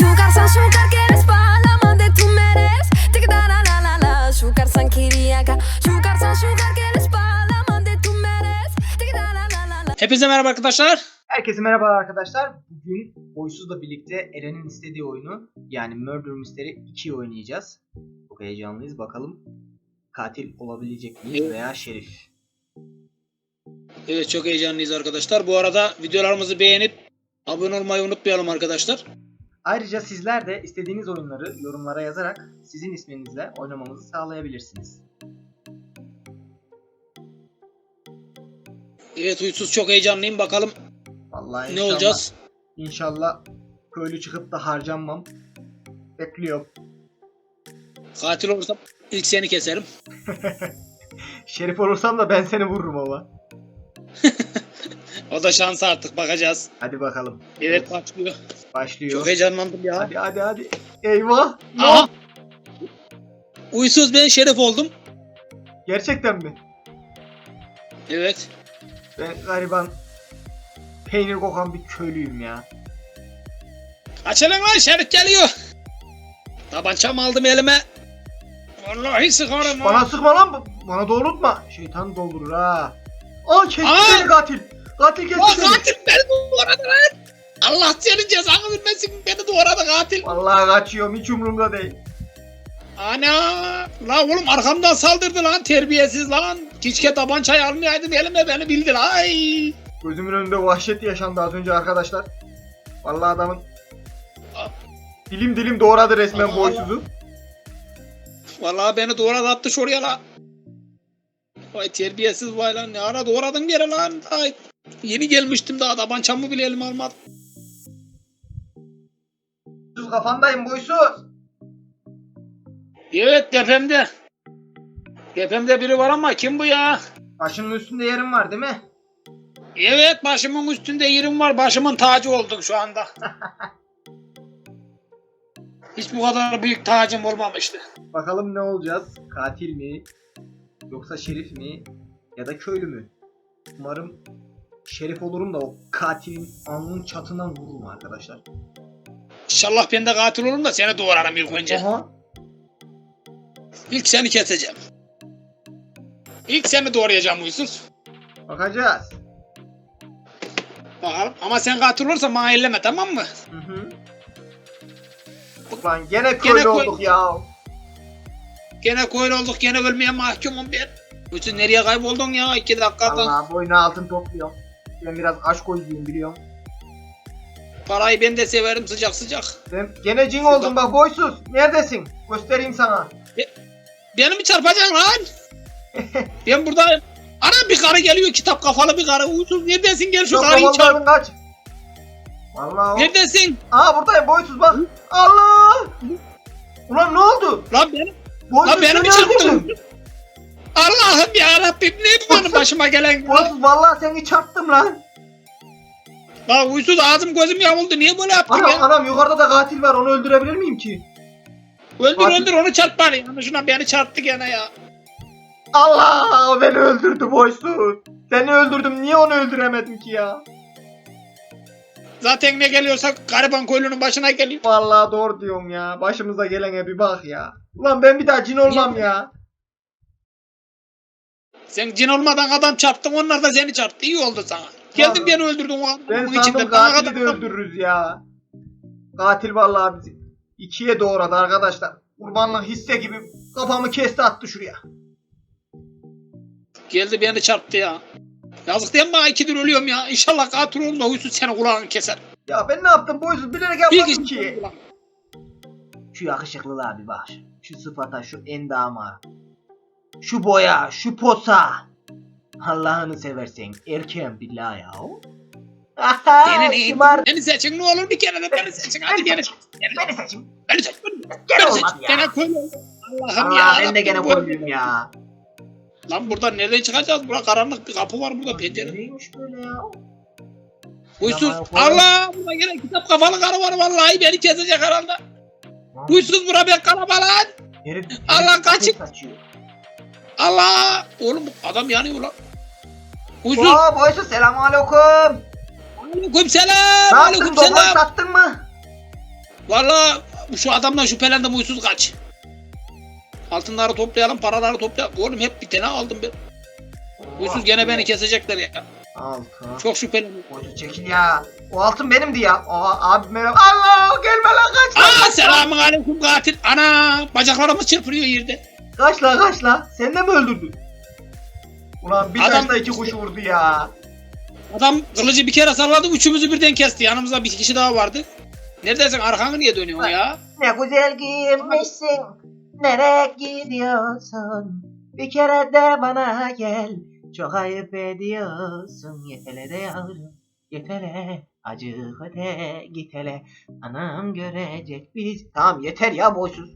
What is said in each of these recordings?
Sugar azúcar que eres palama de tu meres Tic da la la la la Azúcar sankiriaka Sugar azúcar que eres palama de tu meres Tic da la la la la Hepinize merhaba arkadaşlar. Herkese merhaba arkadaşlar. Bugün Boysuz'la birlikte Eren'in istediği oyunu yani Murder Mystery 2'yi oynayacağız. Çok heyecanlıyız. Bakalım katil olabilecek miyiz Evet. veya şerif. Evet çok heyecanlıyız arkadaşlar. Bu arada videolarımızı beğenip abone olmayı unutmayalım arkadaşlar. Ayrıca sizler de istediğiniz oyunları yorumlara yazarak sizin isminizle oynamamızı sağlayabilirsiniz. Evet huysuz çok heyecanlıyım. Bakalım Vallahi ne inşallah, olacağız. İnşallah köylü çıkıp da harcanmam. Bekliyorum. Katil olursam ilk seni keserim. Şerif olursam da ben seni vururum ama. O da şans artık bakacağız. Hadi bakalım. Evet başlıyor. Başlıyor. Çok heyecanlandım ya. Hadi hadi hadi. Eyvah. Aha. Uysuz ben şeref oldum. Gerçekten mi? Evet. Ben gariban peynir kokan bir köylüyüm ya. Açılın lan şerif geliyor. Tabancamı aldım elime. Vallahi sıkarım ha. Bana sıkma lan. Bana doğrultma. Şeytan doldurur ha. Aa kesti beni katil. Katil kesti Aa, beni. katil beni doğradı lan. Allah senin cezanı vermesin beni doğradı katil. Vallahi kaçıyorum hiç umurumda değil. Ana! La oğlum arkamdan saldırdı lan terbiyesiz lan. Keşke tabancayı almayaydım elime beni bildi lan. Ay! Gözümün önünde vahşet yaşandı az önce arkadaşlar. Vallahi adamın dilim dilim doğradı resmen Allah boysuzu. Vallahi beni doğradı attı şuraya lan. Vay terbiyesiz vay lan ne ara doğradın yere lan. Ay. Yeni gelmiştim daha tabancamı bile elime almadım. Boysuz kafandayım boysuz. Evet tepemde. Tepemde biri var ama kim bu ya? Başının üstünde yerim var değil mi? Evet başımın üstünde yerim var. Başımın tacı olduk şu anda. Hiç bu kadar büyük tacım olmamıştı. Bakalım ne olacağız? Katil mi? Yoksa şerif mi? Ya da köylü mü? Umarım şerif olurum da o katilin alnının çatından vururum arkadaşlar. İnşallah ben de katil olurum da seni doğrarım ilk önce. Aha. İlk seni keseceğim. İlk seni doğrayacağım huysuz. Bakacağız. Bakalım. Ama sen katil olursan bana elleme tamam mı? Hı hı. Lan gene köylü Gene olduk ya. Gene koyun olduk gene ölmeye mahkumum ben. Bütün nereye kayboldun ya iki dakikada. Allah boyuna altın topluyorum. Ben biraz aşk oyuncuyum biliyorum. Parayı ben de severim sıcak sıcak. Sen gene cin oldun bak boysuz. Neredesin? Göstereyim sana. Beni mi çarpacaksın lan? ben buradayım. Ana bir karı geliyor kitap kafalı bir karı. Uysuz neredesin gel şu Çok karıyı çarp. kaç. Vallahi o. Neredesin? Aa buradayım boysuz bak. Allah! Ulan ne oldu? Lan benim, Boysuz lan beni mi çarptın? Allah'ım ya Rabbim ne bu benim başıma gelen? Boysuz vallahi seni çarptım lan. Lan uysuz ağzım gözüm yamuldu niye böyle yaptın Anam ya? anam yukarıda da katil var onu öldürebilir miyim ki? Öldür Katil- öldür onu çarp bari. Yanlışına beni çarptı gene ya. Allah beni öldürdü boysuz. Seni öldürdüm niye onu öldüremedim ki ya? Zaten ne geliyorsa gariban köylünün başına geliyor. Vallahi doğru diyorum ya. Başımıza gelene bir bak ya. Ulan ben bir daha cin olmam ya. Sen cin olmadan adam çarptın onlar da seni çarptı. İyi oldu sana. Geldin beni öldürdün o Ben adamın sandım içinde. Bana katili de öldürürüz ya. Katil vallahi bizi ikiye doğradı arkadaşlar. Kurbanlık hisse gibi kafamı kesti attı şuraya. Geldi beni çarptı ya. Yazık değil mi ikidir ölüyorum ya. İnşallah katil olur da huysuz seni kulağını keser. Ya ben ne yaptım boysuz bilerek yapmadım ki. Şu yakışıklılığa bir bak. Şu sıfata, şu endama. Şu boya, şu posa. Allah'ını seversen erken billah ya. Aha, Beni, şımar. beni seçin ne olur bir kere de beni seçin. Hadi beni. Seçin. Beni seç. Beni, Gene beni seç. olmadı ya. Gene ol. Allah'ım Allah ya. ben de gene koydum ya. Lan buradan nereden çıkacağız? Burada karanlık bir kapı var burada pencere. Neymiş böyle ya? Huysuz. Allah burada gene kitap kafalı karı var vallahi beni kesecek herhalde. Huysuz bura ben kalabalık. Herif, Allah kaçın. saçıyor. Allah! Oğlum adam yanıyor lan. Huysuz. Oo boysuz selamun aleyküm. Aleyküm selam. Ne yaptın babayı selam. sattın mı? Valla şu adamdan şüphelendim uysuz kaç. Altınları toplayalım, paraları toplayalım. Oğlum hep bir tane aldım ben. Uysuz gene beni kesecekler ya. Altın. Çok şüpheleniyorum. Boysuz çekil ya. O altın benimdi ya. Aa, abi merhaba. Allah gelme lan kaç. Aa selamun aleyküm katil. Ana bacaklarımız çırpınıyor yerde. Kaç la kaç la. Sen de mi öldürdün? Ulan bir Adam- taşla iki kuş vurdu ya. Adam kılıcı bir kere salladı üçümüzü birden kesti. Yanımızda bir kişi daha vardı. Neredesin arkanı niye dönüyorsun ya? Ne güzel giyinmişsin. Nereye gidiyorsun? Bir kere de bana gel. Çok ayıp ediyorsun. Yetele de yavrum. Yetele. Acık öte git hele. Anam görecek biz. Tamam yeter ya boşsuz.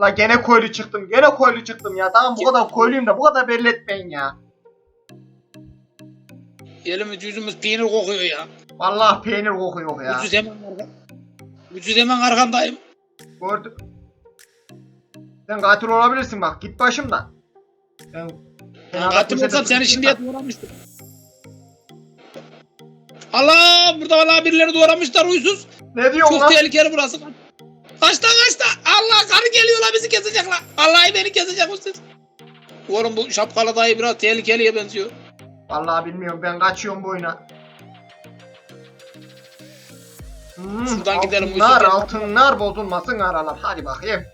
La gene koylu çıktım. Gene koylu çıktım ya. Tamam bu kadar koyluyum da bu kadar belli etmeyin ya. Elimiz yüzümüz peynir kokuyor ya. Vallahi peynir kokuyor ya. Ucuz hemen arka. Ucuz hemen arkandayım. Gördüm. Sen katil olabilirsin bak. Git başımdan. Ben Ben katil olsam seni şimdiye doğramıştım. Allah burada valla birileri doğramışlar uysuz. Ne diyorsun Çok lan? tehlikeli burası. Kaçta kaçta. Allah karı geliyorlar bizi kesecekler. Vallahi beni kesecek uysuz. Oğlum bu şapkalı dayı biraz tehlikeliye benziyor. Vallahi bilmiyorum ben kaçıyorum bu oyuna. Hmm, Şuradan gidelim, Altınlar, Yusuf. altınlar bozulmasın aralar. Hadi bakayım.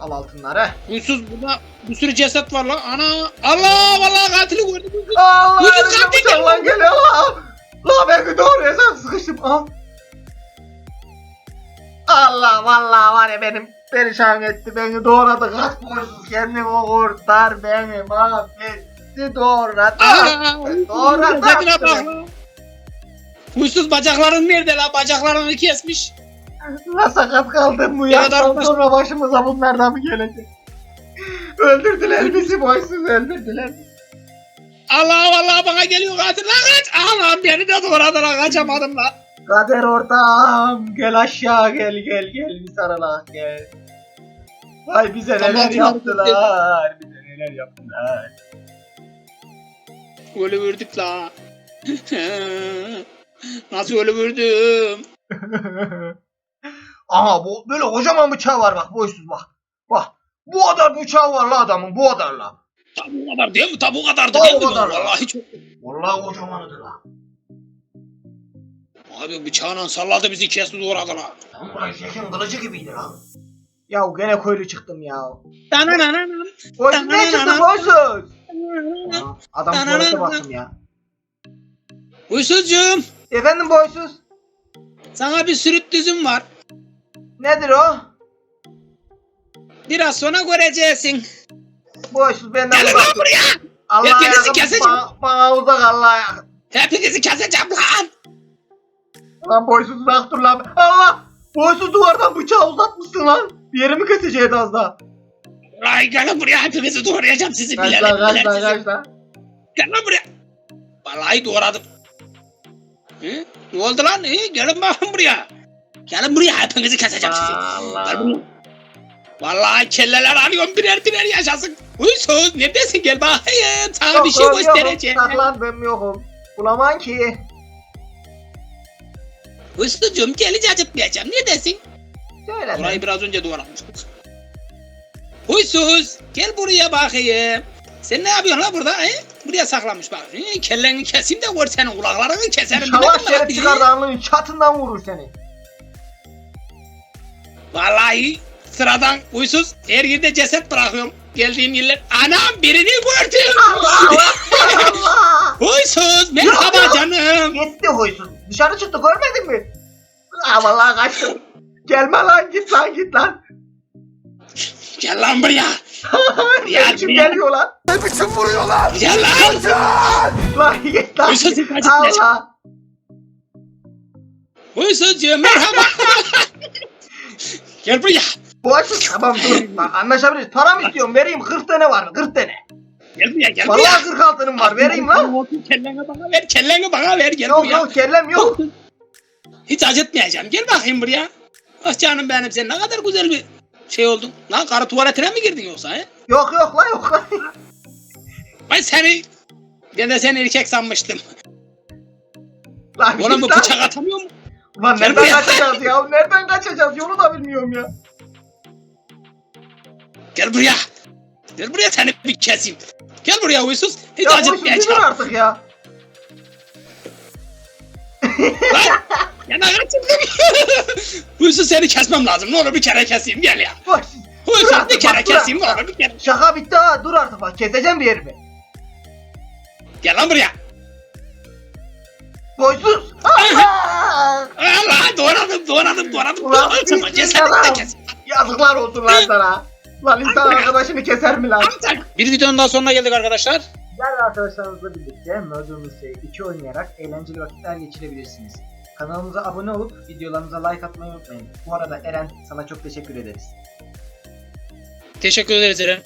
Al altınları. Uysuz burada bir sürü ceset var lan. Ana. Allah vallahi katili gördüm. uysuz. Allah bıçak gel. lan geliyor Allah. La ben doğru sen sıkıştım. Al. Allah vallahi var ya benim perişan etti beni doğradı kaç boysuz kendini kurtar beni mahvetti doğradı. Doğru, cesetine attı bak lan. Uysuz bacakların nerede la? Bacaklarını kesmiş. La sakat kaldım bu Ya da- sonra başımıza bunlardan mı gelecek? Öldürdüler bizi boysuz öldürdüler. Allah vallahi bana geliyor katil lan kaç. Allah'ım beni de doğradı lan kaçamadım lan. Kader ortağım gel aşağı gel gel gel bir sarılak gel. Vay bize Tamam, neler yaptılar. Bize neler yaptılar. Ölü vurduk la. Nasıl ölü vurdum? Aha bu böyle kocaman bıçağı var bak boysuz bak. Bak bu kadar bıçağı var la adamın bu kadar la. Tabi bu kadar değil mi? Tabi bu kadardı Tabii değil mi? kadar. Vallahi çok. Vallahi kocamanıdır la. Abi bıçağla salladı bizi kesti doğradı la. Lan çekin kılıcı gibiydi la. Ya gene koylu çıktım ya. Dananananan. Boysuz ne çıktı boysuz? Adam tuvalete baktım ya. Uysuzcuğum Efendim boysuz? sana bir sürüt düzüm var. Nedir o? Biraz sonra göreceksin. Boysuz benden Gel uzak lan dur. buraya. Allah Hepinizi yakın keseceğim. bana, bana uzak Allah yakın. Hepinizi keseceğim lan. Lan boysuz uzak dur lan. Allah! Boysuz duvardan bıçağı uzatmışsın lan. Bir yerimi keseceğiz az daha. Lan gelin buraya hepinizi doğrayacağım sizi Kaç bilen lan kaç lan kaç lan. Gel lan buraya. Vallahi doğradım. Hı? Ne oldu lan? Hı? Gelin bakın buraya. Gelin buraya hepinizi keseceğim sizi. Allah. buraya. Vallahi kelleler alıyorum birer birer yaşasın. Uysuz neredesin gel bakayım. Sana bir şey göstereceğim. Saklandım yokum. Bulamam ki. Uysuzcuğum gelince acıtmayacağım. Neredesin? Söyle. Burayı biraz önce doğramıştık. Huysuz gel buraya bakayım. Sen ne yapıyorsun la burada? He? Buraya saklanmış bak. He? Kelleni keseyim de vur senin kulaklarını keserim. İnşallah şeref çıkardı alnının çatından vurur seni. Vallahi sıradan huysuz her yerde ceset bırakıyorum. Geldiğim yerler. Anam birini gördüm. Allah! Gitti huysuz. Dışarı çıktı görmedin mi? Aa vallahi kaçtım. Gelme lan git lan git lan. Gel lan buraya. Ya, Ne biçim ya. geliyor lan? Ne biçim vuruyorlar? Gel lan. Lan git lan. Huysuz git. kaçıp Allah. Huysuzcuğum merhaba. Gel buraya. Boşsuz tamam dur. Bak, anlaşabiliriz. Para mı istiyorsun? Vereyim 40 tane var. 40 tane. Gel buraya gel buraya. Vallahi 40 altınım var. Vereyim lan. Kelleni bana ver, kelleni bana ver. Gel Yok buraya. yok kellem yok. Hiç acıtmayacağım. Gel bakayım buraya. Ah canım benim sen ne kadar güzel bir şey oldun. Lan karı tuvaletine mi girdin yoksa he? Yok yok lan yok lan. Ben seni... Ben de seni erkek sanmıştım. Lan git lan. bıçak atamıyor mu? Lan Gel nereden buraya. kaçacağız ya? Nereden kaçacağız? Yolu da bilmiyorum ya. Gel buraya. Gel buraya seni bir keseyim. Gel buraya huysuz. Hiç Ya acıtmaya dur çalışma. artık ya. Lan! Yana kaçırdım. huysuz seni kesmem lazım. Ne olur bir kere keseyim gel ya. Bak Huysuz Bırak, bir kere bak, keseyim ne olur bir kere. şaka bitti ha. Dur artık bak. Keseceğim bir yerimi. Gel lan buraya. Boysuz. Allah! Doğradım doğradım doğradım. Ulan, Doğradım adam. kes. Yazıklar olsun lan sana. Lan insan arkadaşını keser mi lan? Bir videonun daha sonuna geldik arkadaşlar. Değerli arkadaşlarımızla birlikte Murder Mystery 2 oynayarak eğlenceli vakitler geçirebilirsiniz. Kanalımıza abone olup videolarımıza like atmayı unutmayın. Bu arada Eren sana çok teşekkür ederiz. Teşekkür ederiz Eren.